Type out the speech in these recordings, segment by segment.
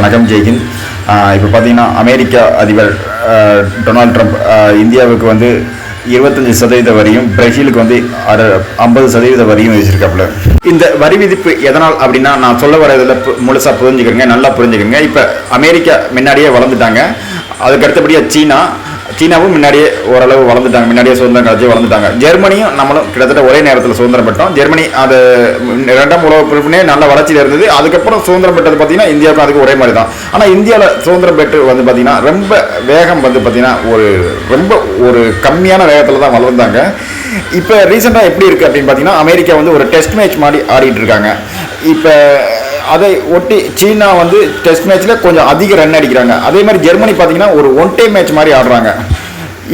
வணக்கம் ஜெய்ஹிந்த் இப்போ பார்த்தீங்கன்னா அமெரிக்கா அதிபர் டொனால்ட் ட்ரம்ப் இந்தியாவுக்கு வந்து இருபத்தஞ்சி சதவீத வரியும் பிரேசிலுக்கு வந்து அறு ஐம்பது சதவீத வரியும் விதிச்சிருக்காப்புல இந்த வரி விதிப்பு எதனால் அப்படின்னா நான் சொல்ல வர இதில் முழுசாக புரிஞ்சுக்கிறேங்க நல்லா புரிஞ்சுக்கிறேங்க. இப்போ அமெரிக்கா முன்னாடியே வளர்ந்துட்டாங்க. அதுக்கு அடுத்தபடியாக சீனா சீனாவும் முன்னாடியே ஓரளவு வளர்ந்துட்டாங்க முன்னாடியே சுதந்திரம் கழிச்சு வளர்ந்துட்டாங்க. ஜெர்மனியும் நம்மளும் கிட்டத்தட்ட ஒரே நேரத்தில் சுதந்திரம் பெற்றோம். ஜெர்மனி அது ரெண்டாம் உலக பிரிவினே நல்ல வளர்ச்சியில் இருந்தது. அதுக்கப்புறம் சுதந்திரம் பெற்றது பார்த்தீங்கன்னா இந்தியாவுக்கும் அதுக்கு ஒரே மாதிரி தான் ஆனால் இந்தியாவில் சுதந்திரம் பெற்று வந்து பார்த்தீங்கன்னா ரொம்ப வேகம் வந்து பார்த்தீங்கன்னா ஒரு ரொம்ப ஒரு கம்மியான வேகத்தில் தான் வளர்ந்தாங்க. இப்போ ரீசெண்டாக எப்படி இருக்குது அப்படின்னு பார்த்தீங்கன்னா அமெரிக்கா வந்து ஒரு டெஸ்ட் மேட்ச் மாதிரி ஆடிட்டு இருக்காங்க. இப்போ அதை ஒட்டி சீனா வந்து டெஸ்ட் மேட்ச்சில் கொஞ்சம் அதிக ரன் அடிக்கிறாங்க. அதே மாதிரி ஜெர்மனி பார்த்தீங்கன்னா ஒரு ஒன் டே மேட்ச் மாதிரி ஆடுறாங்க.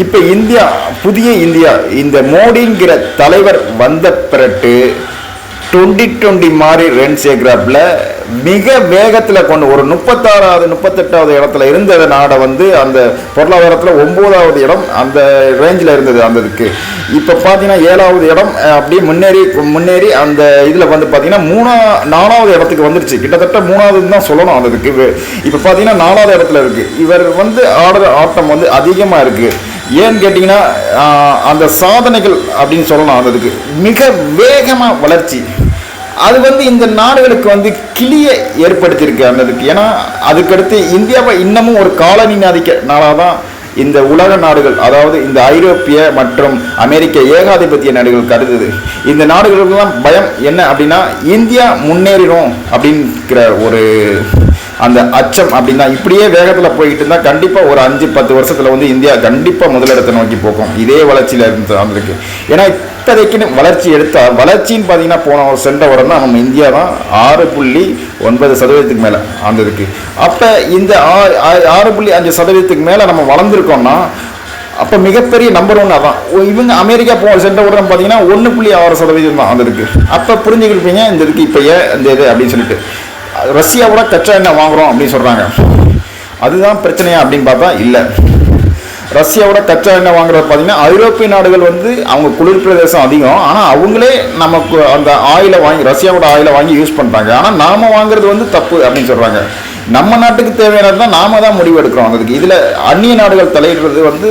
இப்போ இந்தியா புதிய இந்தியா இந்த மோடிங்கிற தலைவர் வந்த பிறட்டு டுவெண்ட்டி டுவெண்ட்டி மாதிரி ரன் சேர்க்குறாப்புல மிக வேகத்தில் கொண்டு ஒரு முப்பத்தாறாவது முப்பத்தெட்டாவது இடத்துல இருந்த நாடை வந்து அந்த பொருளாதாரத்தில் ஒம்போதாவது இடம் அந்த ரேஞ்சில் இருந்தது அந்த இதுக்கு. இப்போ பார்த்தீங்கன்னா ஏழாவது இடம் அப்படியே முன்னேறி முன்னேறி அந்த இதில் வந்து பார்த்தீங்கன்னா மூணா நாலாவது இடத்துக்கு வந்துருச்சு. கிட்டத்தட்ட மூணாவதுன்னு தான் சொல்லணும் அந்த இதுக்கு. இப்போ பார்த்தீங்கன்னா நாலாவது இடத்துல இருக்குது இவர் வந்து ஆடுற ஆட்டம் வந்து அதிகமாக இருக்குது ஏன்னு கேட்டிங்கன்னா அந்த சாதனைகள் அப்படின்னு சொல்லலாம் அந்த இதுக்கு. மிக வேகமாக வளர்ச்சி. அது வந்து இந்த நாடுகளுக்கு வந்து கிளியை ஏற்படுத்தியிருக்கு அந்ததுக்கு ஏன்னா அதுக்கடுத்து இந்தியாவை இன்னமும் ஒரு காலனி நாதிக்க நாடாக தான் இந்த உலக நாடுகள் அதாவது இந்த ஐரோப்பிய மற்றும் அமெரிக்க ஏகாதிபத்திய நாடுகள் கருதுது. இந்த நாடுகளுக்கெல்லாம் பயம் என்ன அப்படின்னா இந்தியா முன்னேறிடும் அப்படிங்கிற ஒரு அந்த அச்சம் அப்படின்னா இப்படியே வேகத்தில் போய்கிட்டு இருந்தால் கண்டிப்பாக ஒரு அஞ்சு பத்து வருஷத்தில் வந்து இந்தியா கண்டிப்பாக முதலிடத்தை நோக்கி போகும். இதே வளர்ச்சியில் இருந்து வந்திருக்கு ஏன்னா இப்போதைக்குன்னு வளர்ச்சி எடுத்தால் வளர்ச்சின்னு பார்த்தீங்கன்னா போன ஒரு சென்ற வருடம் தான் நம்ம இந்தியா தான் ஆறு புள்ளி ஒன்பது சதவீதத்துக்கு மேலே ஆண்டிருக்கு. அப்போ இந்த ஆ- ஆறு புள்ளி அஞ்சு சதவீதத்துக்கு மேலே நம்ம வளர்ந்துருக்கோம்னா அப்போ மிகப்பெரிய நம்பர் ஒன் அதான். இவங்க அமெரிக்கா போ சென்ற உடனே பார்த்தீங்கன்னா ஒன்று புள்ளி ஆறு சதவீதம் தான் அந்த இருக்கு அப்போ புரிஞ்சுக்கிருப்பீங்க இந்த இதுக்கு இப்போ ஏன் இந்த இது அப்படின்னு சொல்லிட்டு. ரஷ்யாவோட கச்சா எண்ணெய் வாங்குறோம் அப்படின்னு சொல்கிறாங்க அதுதான் பிரச்சனையா அப்படின்னு பார்த்தா இல்லை. ரஷ்யாவோட கச்சா எண்ணெய் வாங்குறது பார்த்தீங்கன்னா ஐரோப்பிய நாடுகள் வந்து அவங்க குளிர் பிரதேசம் அதிகம். ஆனால் அவங்களே நமக்கு அந்த ஆயிலை வாங்கி ரஷ்யாவோட ஆயிலை வாங்கி யூஸ் பண்ணுறாங்க ஆனால் நாம் வாங்குறது வந்து தப்பு அப்படின்னு சொல்கிறாங்க நம்ம நாட்டுக்கு தேவையானது தான் நாம தான் முடிவு எடுக்கிறோம். அதுக்கு இதில் அந்நிய நாடுகள் தலையிடுறது வந்து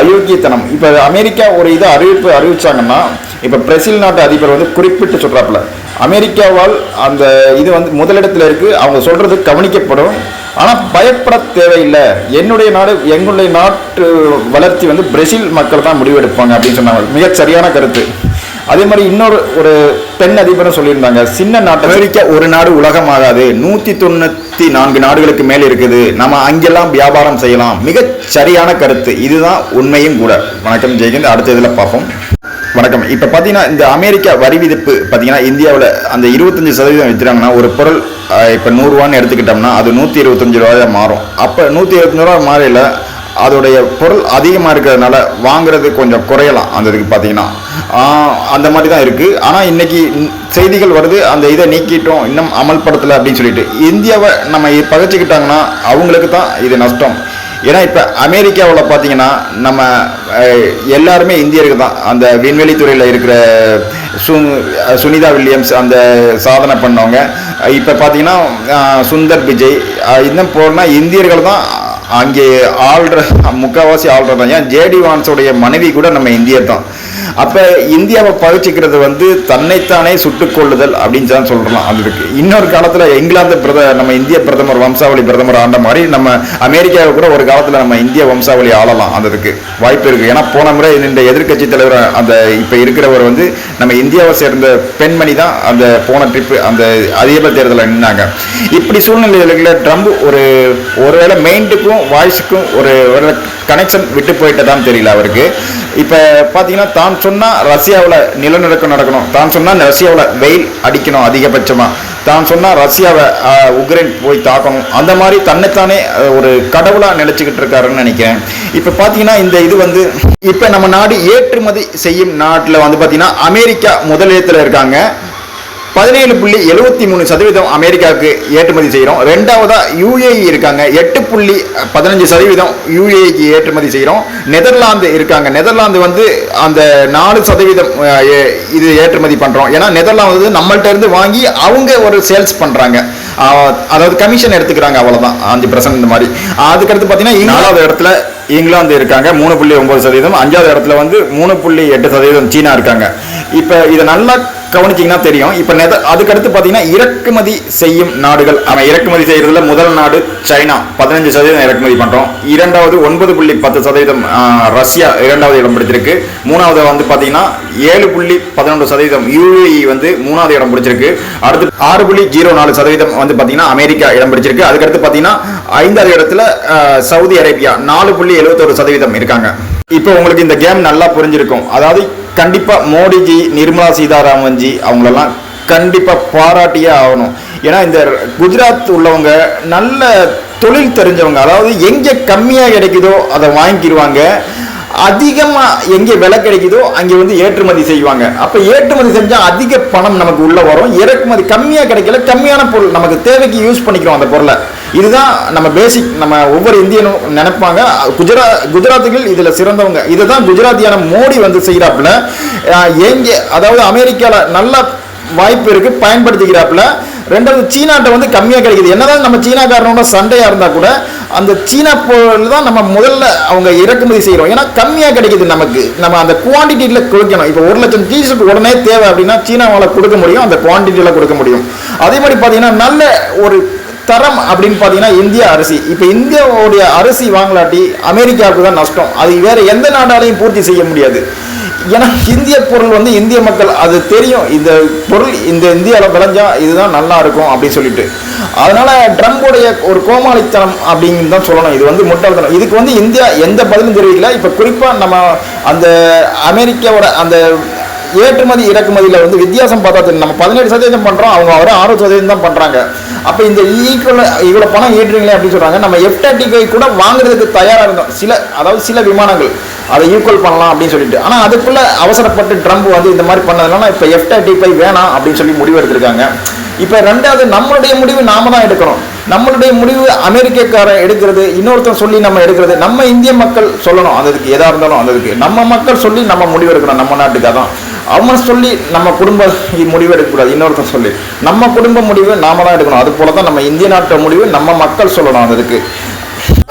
அயோக்கியத்தனம். இப்போ அமெரிக்கா ஒரு இதை அறிவிப்பு அறிவிச்சாங்கன்னா இப்போ பிரேசில் நாட்டு அதிபர் வந்து குறிப்பிட்டு சொல்கிறாப்புல அமெரிக்காவால் அந்த இது வந்து முதலிடத்தில் இருக்குது அவங்க சொல்கிறது கவனிக்கப்படும். ஆனால் பயப்பட தேவையில்லை. என்னுடைய நாடு எங்களுடைய நாட்டு வளர்ச்சி வந்து பிரேசில் மக்கள் தான் முடிவெடுப்பாங்க அப்படின்னு சொன்னாங்க. மிகச்சரியான கருத்து. அதே மாதிரி இன்னொரு ஒரு பெண் அதிபரும் சொல்லியிருந்தாங்க. சின்ன நாட்டு அமெரிக்கா ஒரு நாடு உலகமாகாது. நூற்றி தொண்ணூற்றி நான்கு நாடுகளுக்கு மேல் இருக்குது. நம்ம அங்கெல்லாம் வியாபாரம் செய்யலாம். மிகச் சரியான கருத்து. இதுதான் உண்மையும் கூட. வணக்கம் ஜெயகந்த் அடுத்த இதில் பார்ப்போம். வணக்கம். இப்போ பார்த்தீங்கன்னா இந்த அமெரிக்கா வரி விதிப்பு பார்த்தீங்கன்னா இந்தியாவில் அந்த இருபத்தஞ்சி சதவீதம் விற்கிறாங்கன்னா ஒரு பொருள் இப்போ நூறுரூவான்னு எடுத்துக்கிட்டோம்னா அது நூற்றி இருபத்தஞ்சி ரூபாய் மாறும். அப்போ நூற்றி இருபத்தஞ்சி ரூபா மாறையில் அதோடைய பொருள் அதிகமாக இருக்கிறதுனால வாங்குறது கொஞ்சம் குறையலாம். அந்த இதுக்கு பார்த்தீங்கன்னா அந்த மாதிரி தான் இருக்குது ஆனால் இன்னைக்கு செய்திகள் வருது அந்த இதை நீக்கிட்டோம் இன்னும் அமல்படுத்தலை அப்படின்னு சொல்லிட்டு. இந்தியாவை நம்ம பகைச்சிக்கிட்டாங்கன்னா அவங்களுக்கு தான் இது நஷ்டம். ஏன்னா இப்போ அமெரிக்காவில் பார்த்தீங்கன்னா நம்ம எல்லாருமே இந்தியர்கள் தான். அந்த விண்வெளி துறையில் இருக்கிற சு சுனிதா வில்லியம்ஸ் அந்த சாதனை பண்ணவங்க. இப்போ பார்த்தீங்கன்னா சுந்தர் பிஜய் இன்னும் போனால் இந்தியர்கள் தான் அங்கே ஆள்ற முக்கால்வாசி ஆள்றதான் ஏன் ஜேடி வான்ஸோடைய மனைவி கூட நம்ம இந்தியர் தான். அப்போ இந்தியாவை பகிச்சிக்கிறது வந்து தன்னைத்தானே சுட்டுக்கொள்ளுதல் அப்படின்னு தான் சொல்கிறோம் அது இருக்கு. இன்னொரு காலத்தில் இங்கிலாந்து பிரத நம்ம இந்திய பிரதமர் வம்சாவளி பிரதமர் ஆண்ட மாதிரி நம்ம அமெரிக்காவை கூட ஒரு காலத்தில் நம்ம இந்திய வம்சாவளி ஆளலாம் அது வாய்ப்பு இருக்குது ஏன்னா போன முறை இந்த எதிர்க்கட்சி தலைவர் அந்த இப்போ இருக்கிறவர் வந்து நம்ம இந்தியாவை சேர்ந்த பெண்மணி தான் அந்த போன ட்ரிப்பு அந்த அதிபர் தேர்தலில் நின்னாங்க. இப்படி சூழ்நிலைகளில் ட்ரம்ப் ஒரு ஒருவேளை மெயின்ட்டுக்கும் வாய்ஸுக்கும் ஒரு ஒரு கனெக்ஷன் விட்டு போயிட்டதான் தெரியல அவருக்கு. இப்போ பார்த்தீங்கன்னா தான் சொன்னால் ரஷ்யாவில் நிலநடுக்கம் நடக்கணும். தான் சொன்னால் ரஷ்யாவில் வெயில் அடிக்கணும் அதிகபட்சமாக தான் சொன்னால் ரஷ்யாவை உக்ரைன் போய் தாக்கணும். அந்த மாதிரி தன்னைத்தானே ஒரு கடவுளாக நினச்சிக்கிட்டு இருக்காருன்னு நினைக்கிறேன். இப்போ பார்த்தீங்கன்னா இந்த இது வந்து இப்போ நம்ம நாடு ஏற்றுமதி செய்யும் நாட்டில் வந்து பார்த்தீங்கன்னா அமெரிக்கா முதலிடத்தில் இருக்காங்க. பதினேழு புள்ளி எழுபத்தி மூணு சதவீதம் அமெரிக்காவுக்கு ஏற்றுமதி செய்கிறோம். ரெண்டாவதாக யூஏஇ இருக்காங்க. எட்டு புள்ளி பதினஞ்சு சதவீதம் யூஏஇக்கு ஏற்றுமதி செய்கிறோம். நெதர்லாந்து இருக்காங்க. நெதர்லாந்து வந்து அந்த நாலு சதவீதம் ஏ- இது ஏற்றுமதி பண்ணுறோம் ஏன்னா நெதர்லாந்து வந்து நம்மள்ட்ட இருந்து வாங்கி அவங்க ஒரு சேல்ஸ் பண்ணுறாங்க அதாவது கமிஷன் எடுத்துக்கிறாங்க அவ்வளோதான் அஞ்சு பர்சன்ட் இந்த மாதிரி. அதுக்கடுத்து பார்த்தீங்கன்னா நாலாவது இடத்துல இங்கிலாந்து இருக்காங்க. மூணு புள்ளி ஒன்பது சதவீதம். அஞ்சாவது இடத்துல வந்து மூணு புள்ளி எட்டு சதவீதம் சீனா இருக்காங்க. இப்போ இதை நல்லா கவனிச்சிங்கன்னா தெரியும். இப்போ நெத அதுக்கடுத்து பார்த்தீங்கன்னா இறக்குமதி செய்யும் நாடுகள் அவன் இறக்குமதி செய்கிறதுல முதல் நாடு சைனா. பதினஞ்சு சதவீதம் இறக்குமதி பண்ணுறோம் இரண்டாவது ஒன்பது புள்ளி பத்து சதவீதம் ரஷ்யா இரண்டாவது இடம் பிடிச்சிருக்கு. மூணாவது வந்து பார்த்தீங்கன்னா ஏழு புள்ளி பதினொன்று சதவீதம் யூஏஇ வந்து மூணாவது இடம் பிடிச்சிருக்கு. அடுத்து ஆறு புள்ளி ஜீரோ நாலு சதவீதம் வந்து பார்த்தீங்கன்னா அமெரிக்கா இடம் பிடிச்சிருக்கு. அதுக்கடுத்து பார்த்தீங்கன்னா ஐந்தாவது இடத்துல சவுதி அரேபியா நாலு புள்ளி எழுபத்தொரு சதவீதம் இருக்காங்க. இப்போ உங்களுக்கு இந்த கேம் நல்லா புரிஞ்சிருக்கும். அதாவது கண்டிப்பாக மோடிஜி நிர்மலா சீதாராமன்ஜி அவங்களெல்லாம் கண்டிப்பாக பாராட்டியே ஆகணும். ஏன்னா இந்த குஜராத் உள்ளவங்க நல்ல தொழில் தெரிஞ்சவங்க அதாவது எங்கே கம்மியாக கிடைக்குதோ அதை வாங்கிக்கிடுவாங்க அதிகமாக எங்கே விலை கிடைக்குதோ அங்கே வந்து ஏற்றுமதி செய்வாங்க. அப்போ ஏற்றுமதி செஞ்சால் அதிக பணம் நமக்கு உள்ளே வரும். இறக்குமதி கம்மியாக கிடைக்கல கம்மியான பொருள் நமக்கு தேவைக்கு யூஸ் பண்ணிக்கிறோம் அந்த பொருளை. இதுதான் நம்ம பேசிக் நம்ம ஒவ்வொரு இந்தியனும் நினைப்பாங்க. குஜரா குஜராத்துகள் இதில் சிறந்தவங்க. இதுதான் குஜராத்தியான மோடி வந்து செய்கிறாப்புல எங்கே அதாவது அமெரிக்காவில் நல்ல வாய்ப்பு இருக்குது பயன்படுத்திக்கிறாப்புல. ரெண்டாவது சீனாட்ட வந்து கம்மியாக கிடைக்குது. என்னதான் நம்ம சீனாக்காரனோட சண்டையாக இருந்தால் கூட அந்த சீனா பொருள் தான் நம்ம முதல்ல அவங்க இறக்குமதி செய்கிறோம் ஏன்னா கம்மியாக கிடைக்குது நமக்கு. நம்ம அந்த குவான்டிட்டியில் கொடுக்கணும். இப்போ ஒரு லட்சம் டிஷர்ட் உடனே தேவை அப்படின்னா சீனாவால் கொடுக்க முடியும் அந்த குவான்டிட்டியில் கொடுக்க முடியும். அதே மாதிரி பார்த்தீங்கன்னா நல்ல ஒரு தரம் அப்படின்னு பார்த்தீங்கன்னா இந்தியா அரிசி. இப்போ இந்தியாவுடைய அரிசி வாங்கலாட்டி அமெரிக்காவுக்கு தான் நஷ்டம். அது வேறு எந்த நாடாலையும் பூர்த்தி செய்ய முடியாது. ஏன்னா இந்திய பொருள் வந்து இந்திய மக்கள் அது தெரியும். இந்த பொருள் இந்த இந்தியாவில் விளைஞ்சா இதுதான் நல்லா இருக்கும் அப்படின்னு சொல்லிட்டு. அதனால ட்ரம்புடைய ஒரு கோமாளித்தனம் அப்படின்னு தான் சொல்லணும். இது வந்து முட்டாள்தனம். இதுக்கு வந்து இந்தியா எந்த பதிலும் தெரிவிக்கல. இப்போ குறிப்பாக நம்ம அந்த அமெரிக்காவோட அந்த ஏற்றுமதி இறக்குமதியில் வந்து வித்தியாசம் பார்த்தா நம்ம பதினேழு சதவீதம் பண்ணுறோம் அவங்க வர ஆறு சதவீதம் தான் பண்ணுறாங்க அப்போ இந்த ஈக்குவல் இவ்வளோ பணம் ஈட்டுறீங்களே அப்படின்னு சொல்கிறாங்க நம்ம எஃப் தேர்ட்டி ஃபைவ் கூட வாங்குறதுக்கு தயாராக இருந்தோம். சில அதாவது சில விமானங்கள். அதை ஈக்குவல் பண்ணலாம் அப்படின்னு சொல்லிட்டு. ஆனால் அதுக்குள்ளே அவசரப்பட்டு ட்ரம்ப் வந்து இந்த மாதிரி பண்ணதுனால இப்போ எஃப் தேர்ட்டி ஃபைவ் வேணாம் அப்படின்னு சொல்லி முடிவு எடுத்திருக்காங்க. இப்போ ரெண்டாவது நம்மளுடைய முடிவு நாம தான் எடுக்கிறோம் நம்மளுடைய முடிவு அமெரிக்கக்காரன் எடுக்கிறது இன்னொருத்தன் சொல்லி நம்ம எடுக்கிறது நம்ம இந்திய மக்கள் சொல்லணும். அந்த எதாக இருந்தாலும் அந்த இதுக்கு. நம்ம மக்கள் சொல்லி நம்ம முடிவு எடுக்கணும். நம்ம நாட்டுக்கு அதான். அவன் சொல்லி நம்ம குடும்ப முடிவு எடுக்கக்கூடாது. இன்னொருத்தன் சொல்லி நம்ம குடும்ப முடிவு நாம தான் எடுக்கணும். அது போல தான் நம்ம இந்திய நாட்டு முடிவு நம்ம மக்கள் சொல்லணும் அதுக்கு.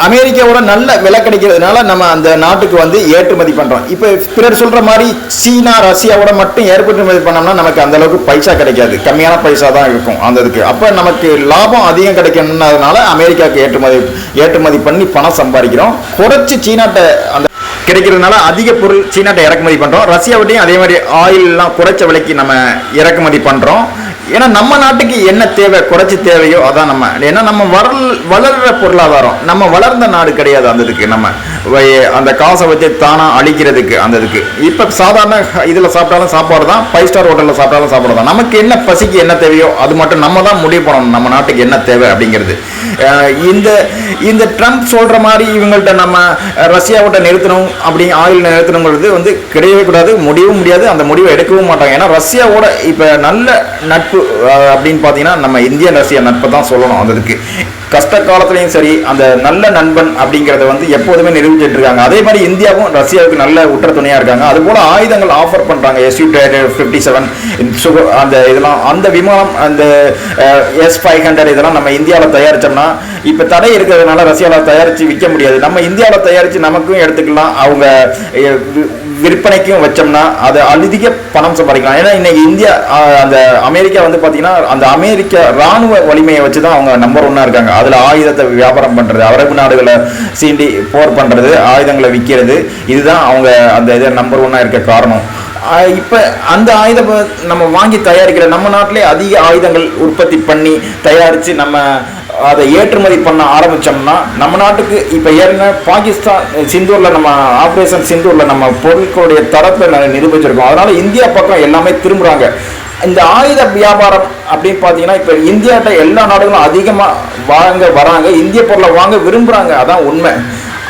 அமெரிக்காவோட நல்ல விலை கிடைக்கிறதுனால நம்ம அந்த நாட்டுக்கு வந்து ஏற்றுமதி பண்றோம். இப்போ பிறர் சொல்ற மாதிரி சீனா ரஷ்யாவோட மட்டும் ஏற்றுமதி பண்ணோம்னா நமக்கு அந்த அளவுக்கு பைசா கிடைக்காது. கம்மியான பைசா தான் இருக்கும் அந்த இதுக்கு. அப்போ நமக்கு லாபம் அதிகம் கிடைக்கணுன்றதுனால அமெரிக்காவுக்கு ஏற்றுமதி ஏற்றுமதி பண்ணி பணம் சம்பாதிக்கிறோம். குறைச்சி சீனாட்ட அந்த கிடைக்கிறதுனால அதிக பொருள் சீனாட்ட இறக்குமதி பண்றோம். ரஷ்யாவிட்டையும் அதே மாதிரி ஆயிலெலாம் குறைச்ச விலைக்கு நம்ம இறக்குமதி பண்றோம். ஏன்னா நம்ம நாட்டுக்கு என்ன தேவை குறைச்சி தேவையோ அதான் நம்ம. ஏன்னா நம்ம வரல் வளர்ற பொருளாதாரம் நம்ம வளர்ந்த நாடு கிடையாது அந்த இதுக்கு நம்ம. அந்த காசை வச்சு தானாக அழிக்கிறதுக்கு அந்த இதுக்கு இப்போ சாதாரண இதில் சாப்பிட்டாலும் சாப்பாடு தான் ஃபைவ் ஸ்டார் ஹோட்டலில் சாப்பிட்டாலும் சாப்பாடு தான். நமக்கு என்ன பசிக்கு என்ன தேவையோ அது மட்டும் நம்ம தான் முடிவு பண்ணணும். நம்ம நாட்டுக்கு என்ன தேவை அப்படிங்கிறது. இந்த இந்த ட்ரம்ப் சொல்கிற மாதிரி இவங்கள்ட்ட நம்ம ரஷ்யாவிட்ட நிறுத்தணும் அப்படி ஆயில் நிறுத்தணுங்கிறது வந்து கிடையவே கூடாது முடியவும் முடியாது அந்த முடிவை எடுக்கவும் மாட்டாங்க. ஏன்னா ரஷ்யாவோட இப்போ நல்ல நட்பு அப்படின்னு பார்த்தீங்கன்னா நம்ம இந்திய ரஷ்யா நட்பை தான் சொல்லணும் அந்த இதுக்கு கஷ்ட காலத்துலையும் சரி அந்த நல்ல நண்பன் அப்படிங்கிறத வந்து எப்போதுமே நிரூபிச்சுட்டு இருக்காங்க அதே மாதிரி இந்தியாவும் ரஷ்யாவுக்கு நல்ல உற்ற துணையா இருக்காங்க. அது போல ஆயுதங்கள் ஆஃபர் பண்றாங்க. எஸ்யூ ஃபிஃப்டி செவன் அந்த இதெல்லாம் அந்த விமானம் அந்த எஸ் ஃபைவ் ஹண்ட்ரட் இதெல்லாம் நம்ம இந்தியாவில் தயாரிச்சோம்னா இப்போ தடை இருக்கிறதுனால ரஷ்யாவில் தயாரித்து விற்க முடியாது. நம்ம இந்தியாவில் தயாரித்து நமக்கும் எடுத்துக்கலாம். அவங்க விற்பனைக்கும் வச்சோம்னா அதை அதிக பணம் சம்பாதிக்கலாம். ஏன்னா இன்னைக்கு இந்தியா அந்த அமெரிக்கா வந்து பார்த்தீங்கன்னா அந்த அமெரிக்க ராணுவ வலிமையை வச்சு தான் அவங்க நம்பர் ஒன்னாக இருக்காங்க. அதில் ஆயுதத்தை வியாபாரம் பண்ணுறது அரபு நாடுகளை சீண்டி போர் பண்ணுறது ஆயுதங்களை விற்கிறது இதுதான் அவங்க அந்த இதை நம்பர் ஒன்னாக இருக்க காரணம். இப்போ அந்த ஆயுதம் நம்ம வாங்கி தயாரிக்கிற நம்ம நாட்டிலே அதிக ஆயுதங்கள் உற்பத்தி பண்ணி தயாரித்து நம்ம அதை ஏற்றுமதி பண்ண ஆரம்பித்தோம்னா நம்ம நாட்டுக்கு இப்போ ஏற்கனவே பாகிஸ்தான் சிந்தூரில் நம்ம ஆப்ரேஷன் சிந்தூரில் நம்ம பொருட்களுடைய தரத்தை நாங்கள் நிரூபிச்சிருக்கோம். அதனால் இந்தியா பக்கம் எல்லாமே திரும்புகிறாங்க இந்த ஆயுத வியாபாரம் அப்படின்னு பார்த்தீங்கன்னா இப்போ இந்தியாட்ட எல்லா நாடுகளும் அதிகமாக வாங்க வராங்க. இந்திய பொருளை வாங்க விரும்புகிறாங்க அதான் உண்மை.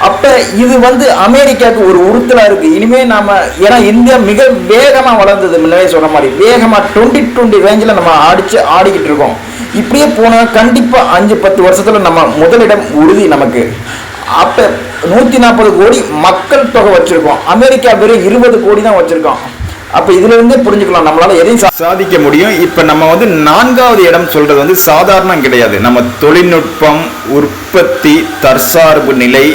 அப்போ இது வந்து அமெரிக்காவுக்கு ஒரு உறுத்தலாக இருக்குது இனிமேல் நாம் ஏன்னா இந்தியா மிக வேகமாக வளர்ந்தது முன்னாடியே சொன்ன மாதிரி. வேகமாக டுவெண்ட்டி டுவெண்ட்டி ரேஞ்சில் நம்ம ஆடிச்சு ஆடிக்கிட்டு இருக்கோம். இப்படியே போனால் கண்டிப்பாக அஞ்சு பத்து வருஷத்தில் நம்ம முதலிடம் உறுதி நமக்கு. அப்போ நூற்றி நாற்பது கோடி மக்கள் தொகை வச்சுருக்கோம். அமெரிக்கா வெறும் இருபது கோடி தான் வச்சுருக்கோம். அப்போ இதுல இருந்தே புரிஞ்சுக்கலாம். நம்மளால எதையும் சாதிக்க முடியும். இப்போ நம்ம வந்து நான்காவது இடம் சொல்றது வந்து சாதாரணம் கிடையாது. நம்ம தொழில்நுட்பம் உற்பத்தி தற்சார்பு நிலை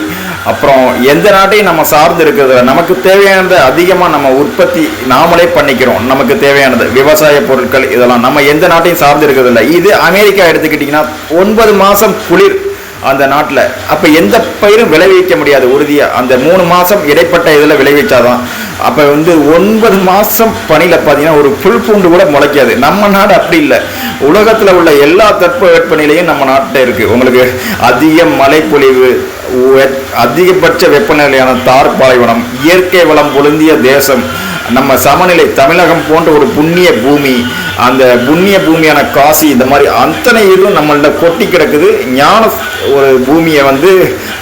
அப்புறம் எந்த நாட்டையும் நம்ம சார்ந்து இருக்கிறது நமக்கு தேவையானதை அதிகமாக நம்ம உற்பத்தி நாமளே பண்ணிக்கிறோம். நமக்கு தேவையானது விவசாய பொருட்கள் இதெல்லாம். நம்ம எந்த நாட்டையும் சார்ந்து இருக்கிறது இல்லை இது அமெரிக்கா எடுத்துக்கிட்டிங்கன்னா ஒன்பது மாதம் குளிர் அந்த நாட்டில். அப்போ எந்த பயிரும் விளைவிக்க முடியாது. உறுதியாக அந்த மூணு மாதம் இடைப்பட்ட இதில் விளைவிச்சாதான் அப்போ வந்து ஒன்பது மாதம் பனியில் பார்த்தீங்கன்னா ஒரு புல் பூண்டு கூட முளைக்காது. நம்ம நாடு அப்படி இல்லை. உலகத்தில் உள்ள எல்லா தட்ப வெப்பநிலையும் நம்ம நாட்டில் இருக்குது உங்களுக்கு அதிக மழைப்பொழிவு அதிகபட்ச வெப்பநிலையான தார் பாலைவனம் இயற்கை வளம் பொருந்திய தேசம் நம்ம சமநிலை தமிழகம் போன்ற ஒரு புண்ணிய பூமி அந்த புண்ணிய பூமியான காசி இந்த மாதிரி அத்தனை இதுவும் நம்மள்ட கொட்டி கிடக்குது. ஞான ஒரு பூமியை வந்து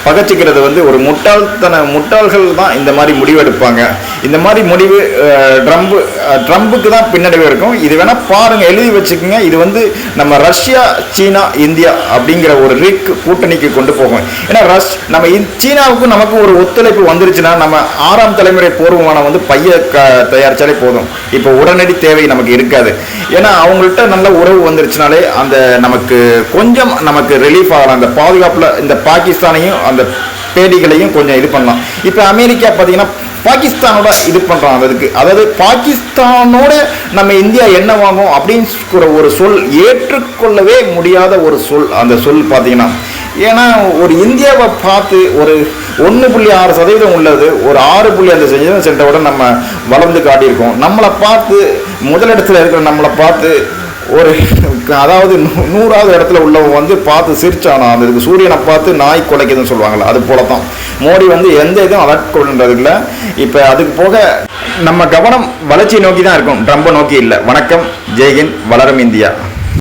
பகச்சிக்கிறது வந்து ஒரு முட்டாள்தன முட்டாள்கள் தான் இந்த மாதிரி முடிவெடுப்பாங்க. இந்த மாதிரி முடிவு ட்ரம்பு ட்ரம்புக்கு தான் பின்னடைவு இருக்கும். இது வேணால் பாருங்கள் எழுதி வச்சுக்கோங்க. இது வந்து நம்ம ரஷ்யா சீனா இந்தியா அப்படிங்கிற ஒரு ரிக் கூட்டணிக்கு கொண்டு போகும். ஏன்னா ரஷ் நம்ம இந்- சீனாவுக்கும் நமக்கும் ஒரு ஒத்துழைப்பு வந்துருச்சுன்னா நம்ம ஆறாம் தலைமுறை போர் விமானம் வந்து பைய க தயாரித்தாலே போதும். இப்போ உடனடி தேவை நமக்கு இருக்காது. ஏன்னா அவங்கள்ட்ட நல்ல உறவு வந்துருச்சுனாலே அந்த நமக்கு கொஞ்சம் நமக்கு ரிலீஃப் ஆகலாம். அந்த பாதுகாப்பில் இந்த பாகிஸ்தானையும் அந்த பேடிகளையும் கொஞ்சம் இது பண்ணலாம். இப்போ அமெரிக்கா பார்த்தீங்கன்னா பாகிஸ்தானோட இது பண்ணுறான் அதுக்கு அதாவது பாகிஸ்தானோட நம்ம இந்தியா என்ன வாங்கும் அப்படின்னு ஒரு சொல் ஏற்றுக்கொள்ளவே முடியாத ஒரு சொல் அந்த சொல் பார்த்தீங்கன்னா ஏன்னா ஒரு இந்தியாவை பார்த்து ஒரு ஒன்று புள்ளி ஆறு சதவீதம் உள்ளது ஒரு ஆறு புள்ளி அஞ்சு சதவீதம் சென்றவுடன் நம்ம வளர்ந்து காட்டியிருக்கோம். நம்மளை பார்த்து முதலிடத்துல இருக்கிற நம்மளை பார்த்து ஒரு அதாவது நூறாவது இடத்துல உள்ளவங்க வந்து பார்த்து சிரிச்சானா? அந்த இதுக்கு சூரியனை பார்த்து நாய் குலைக்குதுன்னு சொல்லுவாங்கள்ல அது போல தான் மோடி வந்து எந்த இதுவும் அலர்ட் கொள்ளுன்றது இல்லை இப்போ அதுக்கு போக நம்ம கவனம் வளர்ச்சியை நோக்கி தான் இருக்கும். ட்ரம்பை நோக்கி இல்லை. வணக்கம். ஜெய்ஹிந்த். வளரும் இந்தியா.